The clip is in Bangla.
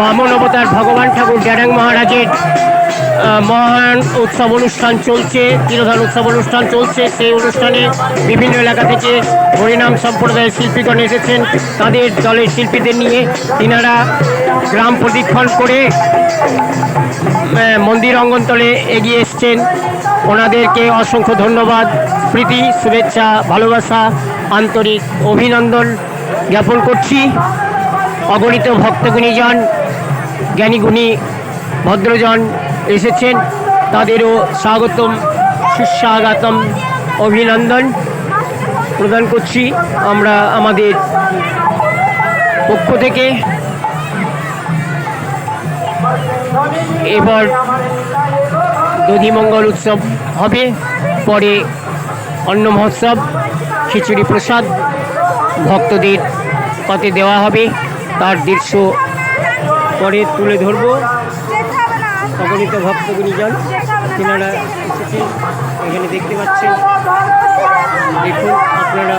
বামন অবতার ভগবান ঠাকুর ড্যাডাং মহারাজের মহান উৎসব অনুষ্ঠান চলছে, তিরোধান উৎসব অনুষ্ঠান চলছে। সেই অনুষ্ঠানে বিভিন্ন এলাকা থেকে হরিনাম সম্প্রদায়ের শিল্পীগণ এসেছেন। তাদের দলের শিল্পীদের নিয়ে তিনারা গ্রাম প্রদীক্ষণ করে মন্দির অঙ্গনতলে এগিয়ে এসছেন। ওনাদেরকে অসংখ্য ধন্যবাদ। প্রীতি, শুভেচ্ছা, ভালোবাসা, আন্তরিক অভিনন্দন জ্ঞাপন করছি। অগণিত ভক্তগুণীজন জ্ঞানীগুণী ভদ্রজন এসেছেন। তাদেরও স্বাগতম, সুস্বাগতম অভিনন্দন প্রদান করছি আমরা আমাদের পক্ষ থেকে। এবার দধিমঙ্গল উৎসব হবে, পরে অন্ন মহোৎসব, খিচুড়ি প্রসাদ ভক্তদের পাতে দেওয়া হবে। তার দৃশ্য পরে তুলে ধরব। অগণিত ভক্তগুণীজন তেনারা এসেছেন। এখানে দেখতে পাচ্ছেন। দেখুন আপনারা